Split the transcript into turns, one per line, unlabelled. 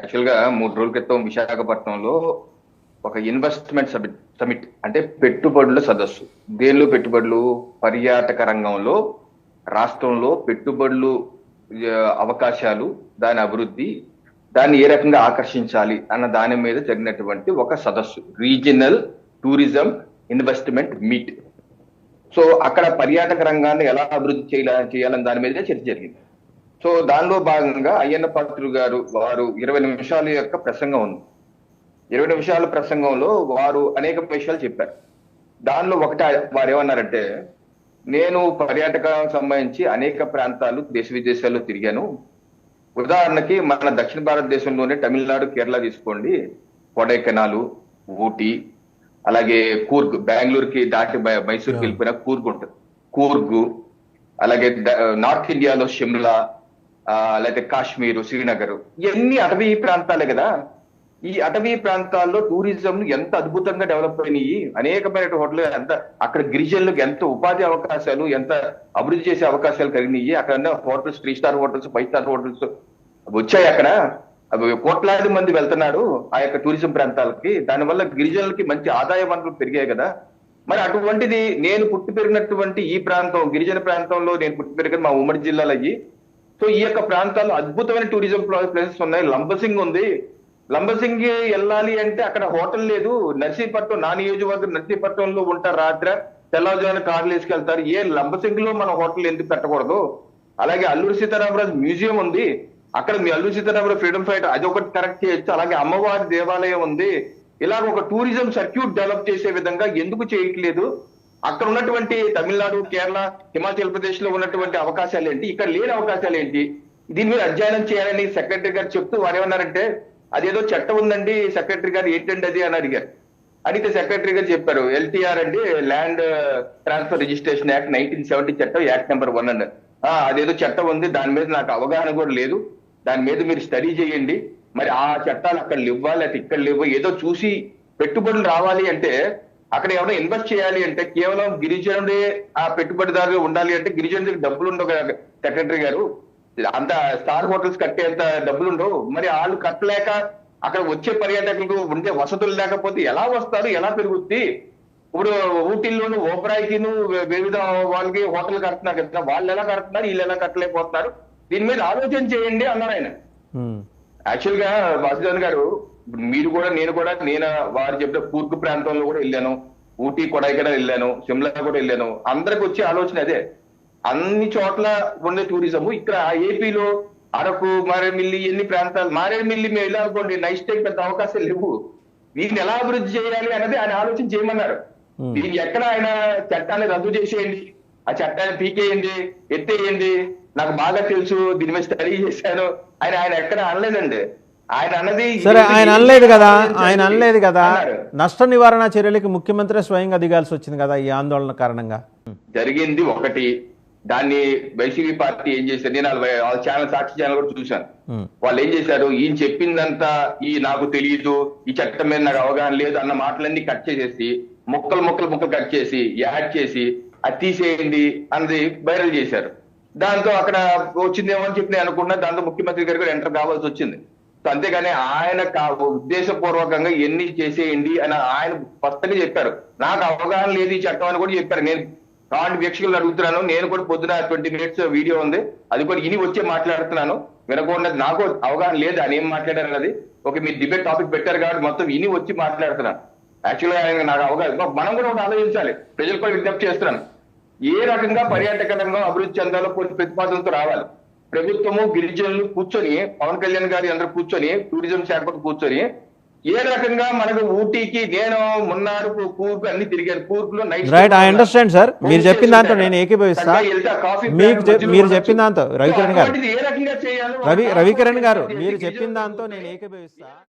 యాక్చువల్గా మూడు రోజుల క్రితం విశాఖపట్నంలో ఒక ఇన్వెస్ట్మెంట్ సమిట్ సమిట్ అంటే పెట్టుబడుల సదస్సు. దేనిలో పెట్టుబడులు? పర్యాటక రంగంలో రాష్ట్రంలో పెట్టుబడులు అవకాశాలు దాని అభివృద్ధి దాన్ని ఏ రకంగా ఆకర్షించాలి అన్న దాని మీద జరిగినటువంటి ఒక సదస్సు. Regional tourism investment meet. So అక్కడ పర్యాటక రంగాన్ని ఎలా అభివృద్ధి చేయాలని చేయాలని దాని మీద చర్చ జరిగింది. సో దానిలో భాగంగా అయ్యన్న పాత్రుడు గారు వారు ఇరవై నిమిషాల యొక్క ప్రసంగం ఉంది. ఇరవై నిమిషాల ప్రసంగంలో వారు అనేక విషయాలు చెప్పారు. దానిలో ఒకటి వారు ఏమన్నారంటే నేను పర్యాటకానికి సంబంధించి అనేక ప్రాంతాలు దేశ విదేశాల్లో తిరిగాను. ఉదాహరణకి మన దక్షిణ భారతదేశంలోనే తమిళనాడు కేరళ తీసుకోండి. కొడైకెనాలు ఊటీ అలాగే కూర్గ్ బెంగళూరుకి దాటి మైసూర్కి వెళ్ళిపోయిన కూర్గ్ ఉంటుంది. కూర్గు అలాగే నార్త్ ఇండియాలో షిమ్లా లేకపోతే కాశ్మీర్ శ్రీనగర్ ఇవన్నీ అటవీ ప్రాంతాలే కదా. ఈ అటవీ ప్రాంతాల్లో టూరిజం ఎంత అద్భుతంగా డెవలప్ అయినాయి. అనేకమైన హోటల్ ఎంత అక్కడ గిరిజనులకు ఎంత ఉపాధి అవకాశాలు ఎంత అభివృద్ధి చేసే అవకాశాలు కలిగినాయి. అక్కడ hotels three star hotels five star hotels వచ్చాయి అక్కడ. అవి కోట్లాది మంది వెళ్తున్నారు ఆ యొక్క టూరిజం ప్రాంతాలకి. దానివల్ల గిరిజనులకి మంచి ఆదాయ వనరులు పెరిగాయి కదా. మరి అటువంటిది నేను పుట్టి పెరిగినటువంటి ఈ ప్రాంతం గిరిజన ప్రాంతంలో నేను పుట్టి పెరిగిన మా ఉమ్మడి జిల్లాలో అయ్యి సో ఈ యొక్క ప్రాంతాల్లో అద్భుతమైన టూరిజం ప్లేసెస్ ఉన్నాయి. లంబసింగ్ ఉంది. లంబసింగ్ వెళ్ళాలి అంటే అక్కడ హోటల్ లేదు. నర్సీపట్నం నా నియోజకవర్గం నర్సీపట్నంలో ఉంటారు రాత్రి. తెల్లవారుజామున కార్లు వేసుకెళ్తారు. ఏ లంబసింగ్లో మన హోటల్ ఎందుకు పెట్టకూడదు? అలాగే అల్లూరి సీతారామరాజు మ్యూజియం ఉంది. అక్కడ మీ అల్లూరి సీతారామరాజు ఫ్రీడమ్ ఫైటర్ అది ఒకటి కరెక్ట్ చేయొచ్చు. అలాగే అమ్మవారి దేవాలయం ఉంది. ఇలాగ ఒక టూరిజం సర్క్యూట్ డెవలప్ చేసే విధంగా ఎందుకు చేయట్లేదు? అక్కడ ఉన్నటువంటి తమిళనాడు కేరళ హిమాచల్ ప్రదేశ్లో ఉన్నటువంటి అవకాశాలు ఏంటి? ఇక్కడ లేని అవకాశాలు ఏంటి? దీని మీద అధ్యయనం చేయాలని సెక్రటరీ గారు చెప్తూ వారు ఏమన్నారంటే అదేదో చట్టం ఉందండి సెక్రటరీ గారు ఏంటండి అది? అని అడిగారు. అడిగితే సెక్రటరీ గారు చెప్పారు ఎల్టీఆర్ అండి land transfer registration act nineteen seventy చట్టం యాక్ట్ నెంబర్ వన్ అండి ఆ, అదేదో చట్టం ఉంది దాని మీద నాకు అవగాహన కూడా లేదు. దాని మీద మీరు స్టడీ చేయండి. మరి ఆ చట్టాలు అక్కడ ఇవ్వాలి లేకపోతే ఇక్కడ లేవో? ఏదో చూసి పెట్టుబడులు రావాలి అంటే అక్కడ ఎవరైనా ఇన్వెస్ట్ చేయాలి అంటే కేవలం గిరిజనుడే ఆ పెట్టుబడిదారు ఉండాలి అంటే గిరిజనుడి డబ్బులు ఉండవు కదా సెక్రటరీ గారు. అంత స్టార్ హోటల్స్ కట్టేంత డబ్బులు ఉండవు. మరి వాళ్ళు కట్టలేక అక్కడ వచ్చే పర్యాటకులకు ఉండే వసతులు లేకపోతే ఎలా వస్తారు? ఎలా పెరుగుద్ది? ఇప్పుడు ఊటీల్లోను ఓబరాయికిను వివిధ వాళ్ళకి హోటల్ కడుతున్నారు కదా వాళ్ళు ఎలా కడుతున్నారు? వీళ్ళు ఎలా కట్టలేకపోతున్నారు? దీని మీద ఆలోచన చేయండి అన్నారు ఆయన. యాక్చువల్గా వాసుదేవన్ గారు మీరు కూడా నేను కూడా నేను వారు చెప్పిన కూర్గు ప్రాంతంలో కూడా వెళ్ళాను. ఊటీ కొడైకెనాల్ వెళ్ళాను. సిమ్లా కూడా వెళ్ళాను. అందరికి వచ్చే ఆలోచన అదే. అన్ని చోట్ల ఉండే టూరిజం ఇక్కడ ఏపీలో అరకు మారేడుమిల్లి ఎన్ని ప్రాంతాలు మారేడుమిల్లి మేము వెళ్ళాలనుకోండి నైట్ స్టే పెద్ద అవకాశాలు లేవు. దీన్ని ఎలా అభివృద్ధి చేయాలి అనేది ఆయన ఆలోచన చేయమన్నారు. దీన్ని ఎక్కడ ఆయన చట్టాన్ని రద్దు చేసేయండి ఆ చట్టాన్ని పీకేయండి ఎత్తేయండి నాకు బాగా తెలుసు దీని మీద స్టడీ చేశాను ఆయన ఆయన ఎక్కడ అనలేదండి. ఆయన అన్నది
సరే ఆయన అనలేదు కదా ఆయన. అనలేదు కదా. నష్ట నివారణ చర్యలకి ముఖ్యమంత్రి స్వయంగా దిగాల్సి వచ్చింది కదా ఈ ఆందోళన కారణంగా.
జరిగింది ఒకటి. దాన్ని వైసీపీ పార్టీ ఏం చేశారు? నేను వాళ్ళ ఛానల్ సాక్షి ఛానల్ కూడా చూశాను. వాళ్ళు ఏం చేశారు? ఈయన చెప్పిందంతా ఈ నాకు తెలియదు ఈ చట్టం మీద నాకు అవగాహన లేదు అన్న మాటలన్నీ కట్ చేసేసి ముక్కలు ముక్కలు ముక్కలు కట్ చేసి యాడ్ చేసి అది తీసేయండి అన్నది వైరల్ చేశారు. దాంతో అక్కడ వచ్చిందేమో అని చెప్పి నేను అనుకున్నా దాంతో ముఖ్యమంత్రి గారు కూడా ఎంటర్ కావాల్సి వచ్చింది. అంతేగాని ఆయన ఉద్దేశపూర్వకంగా ఎన్ని చేసేయండి అని ఆయన స్పష్టంగా చెప్పారు. నాకు అవగాహన లేదు ఈ చట్టం అని కూడా చెప్పారు. నేను కాంటి వీక్షకులు అడుగుతున్నాను. నేను కూడా పొద్దున ట్వంటీ మినిట్స్ వీడియో ఉంది. అది కూడా ఇని వచ్చే మాట్లాడుతున్నాను. వినకుండా నాకు అవగాహన లేదు అని ఏం మాట్లాడారు అన్నది. ఓకే మీరు డిబేట్ టాపిక్ పెట్టారు కాబట్టి మొత్తం ఇని వచ్చి మాట్లాడుతున్నాను. యాక్చువల్గా ఆయన నాకు అవగాహన మనం కూడా ఒకటి ఆలోచించాలి. ప్రజలు కూడా విజ్ఞప్తి చేస్తున్నాను. ఏ రకంగా పర్యాటక రంగం అభివృద్ధి చెందాలో కొన్ని ప్రతిపాదనతో రావాలి. ప్రభుత్వము గిరిజనులు కూర్చొని పవన్ కళ్యాణ్ గారి అందరూ కూర్చొని టూరిజం శాఖ పట్ల కూర్చొని ఏ రకంగా మనకు ఊటీకి నేను మున్నారు కూర్పు అన్ని తిరిగాను కూర్పులో night
right I understand sir మీరు చెప్పిన దాంతో నేను ఏకీభవిస్తా. మీకు మీరు. చెప్పిన దాంతో రవికిరణ్ గారు.
అటువంటిది ఏ రకంగా చేయాలో
రవి రవికిరణ్ గారు మీరు చెప్పిన దాంతో నేను ఏకీభవిస్తా.